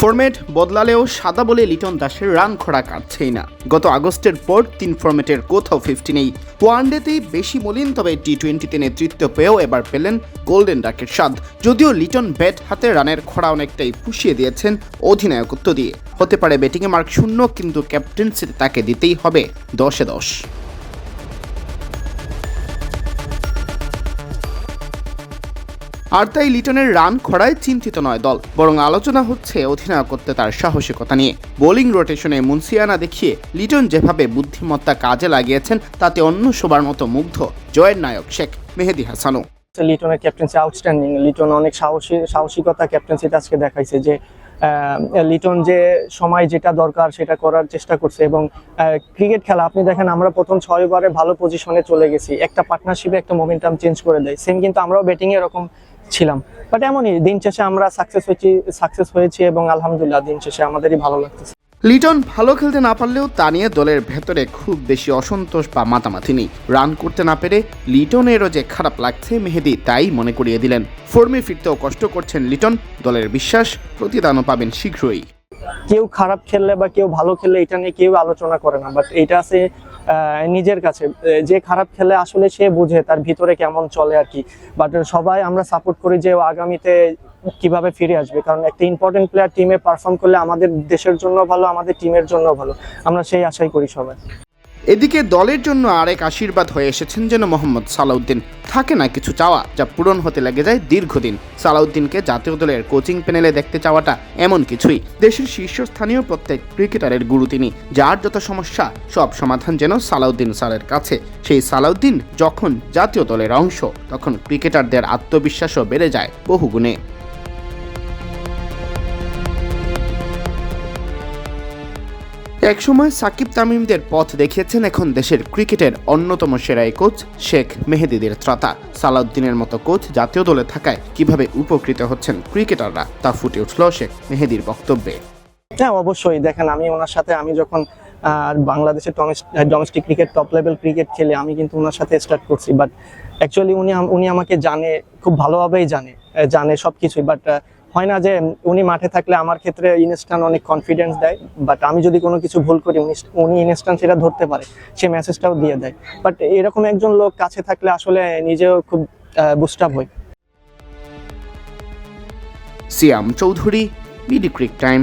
Format বদলালেও সাদা বলে লিটন দাসের রান খরা কাটছেই না। গত আগস্টের পর তিন ফরম্যাটের কোথাও ফিফটি নেই। ওয়ানডেতেই বেশি মলিন, তবে টি টোয়েন্টিতে নেতৃত্ব পেয়েও এবার পেলেন গোল্ডেন ডাকের স্বাদ। যদিও লিটন ব্যাট হাতে রানের খরা অনেকটাই পুষিয়ে দিয়েছেন অধিনায়কত্ব দিয়ে। হতে পারে ব্যাটিংয়ে মার্ক শূন্য, কিন্তু ক্যাপ্টেন্সিতে তাকে দিতেই হবে দশে দশ। আর তাই লিটনের রান খরায় চিন্তিত নয় দল, বরং আলোচনা হচ্ছে অধিনায়কত্বে তার সাহসিকতা নিয়ে। বোলিং রোটেশনে মুন্সিয়ানা দেখিয়ে লিটন যেভাবে বুদ্ধিমত্তা কাজে লাগিয়েছেন, তাতে অন্য সবার মতো মুগ্ধ জয়ের নায়ক শেখ মেহেদি হাসানও। লিটনের ক্যাপ্টেন্সি আউটস্ট্যান্ডিং লিটন অনেক সাহসী সাহসিকতা ক্যাপ্টেন্সিতে আজকে দেখাইছে যে লিটন যে সময় যেটা দরকার সেটা করার চেষ্টা করছে এবং ক্রিকেট খেলা, আপনি দেখেন আমরা প্রথম ছয় ওভারে ভালো পজিশনে চলে গেছি। একটা পার্টনারশিপে একটা মোমেন্টাম চেঞ্জ করে দেয়। সেম কিন্তু আমরাও ব্যাটিং এরকম ছিলাম। বাট এমনই, দিন শেষে আমরা সাকসেস হয়েছি সাকসেস হয়েছি এবং আলহামদুলিল্লাহ, দিন শেষে আমাদেরই ভালো লাগতেছে। লিটন ভালো খেলতে না পারলেও তা নিয়ে দলের ভেতরে খুব বেশি অসন্তোষ বা মাতামাতি নেই। রান করতে না পেরে লিটনেরও যে খারাপ লাগছে মেহেদি তাই মনে করিয়ে দিলেন। ফর্মে ফিরতেও কষ্ট করছেন লিটন, দলের বিশ্বাস প্রতিদানও পাবেন শীঘ্রই। কেউ খারাপ খেললে বা কেউ ভালো খেললে এটা নিয়ে কেউ আলোচনা করে না বাট এটা আছে নিজের কাছে। যে খারাপ খেলে আসলে সে বুঝে তার ভিতরে কেমন চলে আর কি। বাট সবাই আমরা সাপোর্ট করি যে আগামীতে কীভাবে ফিরে আসবে? কারণ একটা ইম্পর্টেন্ট প্লেয়ার টিমে পারফর্ম করলে আমাদের দেশের জন্য ভালো, আমাদের টিমের জন্য ভালো। আমরা সেই আশাই করি সবাই। এদিকে দলের জন্য আরেক আশীর্বাদ হয়ে এসেছেন যেন মোহাম্মদ সালাউদ্দিন। থাকে না কিছু চাওয়া যা পূরণ হতে লেগে যায় দীর্ঘদিন। সালাউদ্দিনকে জাতীয় দলের কোচিং প্যানেলে দেখতে চাওয়াটা এমন কিছুই। দেশের শীর্ষস্থানীয় প্রত্যেক ক্রিকেটারের গুরু তিনি। যার যত সমস্যা, সব সমাধান যেন সালাউদ্দিন স্যারের কাছে। সেই সালাউদ্দিন যখন জাতীয় দলের অংশ, তখন ক্রিকেটারদের আত্মবিশ্বাসও বেড়ে যায় বহুগুণে। একসময় সাকিব তামিমদের পথ দেখিয়েছেন এখন দেশের ক্রিকেটের অন্যতম সেরা কোচ শেখ মেহেদিদের ত্রাতা। সালাউদ্দিনের মতো কোচ জাতীয় দলে থাকায় কীভাবে উপকৃত হচ্ছেন ক্রিকেটাররা তা ফুটে উঠল শেখ মেহেদির বক্তব্যে। হ্যাঁ অবশ্যই। দেখেন আমি ওনার সাথে আমি যখন আহ, বাংলাদেশের domestic cricket top level cricket খেলে আমি কিন্তু ওনার সাথে স্টার্ট করছি। বাট অ্যাকচুয়ালি উনি উনি আমাকে জানে খুব ভালোভাবেই জানে জানে সব কিছুই বাট হয় না যে উনি মাঠে থাকলে আমার ক্ষেত্রে ইনস্টান অনেক কনফিডেন্স দেয় বাট আমি যদি কোনো কিছু ভুল করি, উনি ইনস্ট্যান্ট সেটা ধরতে পারে, সে মেসেজটাও দিয়ে দেয়। বাট এরকম একজন লোক কাছে থাকলে আসলে নিজেও খুব বুস্ট হয় Siam Chowdhury, BD Cric Time.